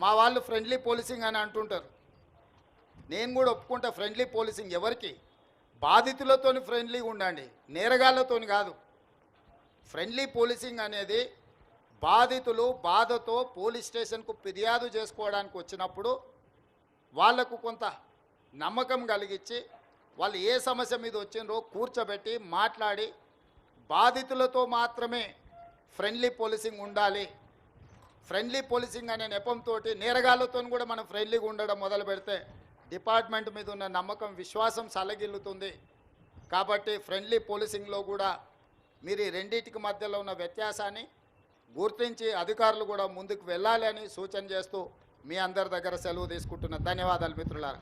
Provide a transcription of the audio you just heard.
మా వాళ్ళు friendly policing అని అంటుంటారు. నేను కూడా ఒప్పుకుంటా ఫ్రెండ్లీ పోలీసింగ్ ఎవరికి? బాధితులతోని ఫ్రెండ్లీగా ఉండండి నేరగాళ్ళతోని కాదు. ఫ్రెండ్లీ పోలీసింగ్ అనేది బాధితులు బాధతో పోలీస్ స్టేషన్కు ఫిర్యాదు చేసుకోవడానికి వచ్చినప్పుడు వాళ్ళకు కొంత నమ్మకం కలిగించి వాళ్ళు ఏ సమస్య మీద వచ్చిండ్రో కూర్చోబెట్టి మాట్లాడి బాధితులతో మాత్రమే ఫ్రెండ్లీ పోలీసింగ్ ఉండాలి. ఫ్రెండ్లీ పోలీసింగ్ అనే నెపంతో నేరగాళ్ళతో కూడా మనం ఫ్రెండ్లీగా ఉండడం మొదలు పెడితే డిపార్ట్మెంట్ మీద ఉన్న నమ్మకం విశ్వాసం సలగిల్లుతుంది. కాబట్టి ఫ్రెండ్లీ పోలీసింగ్లో కూడా మీరు రెండింటికి మధ్యలో ఉన్న వ్యత్యాసాన్ని గుర్తించి అధికారులు కూడా ముందుకు వెళ్ళాలి అని సూచన చేస్తూ మీ అందరి దగ్గర సెలవు తీసుకుంటున్న ధన్యవాదాలు మిత్రులారా.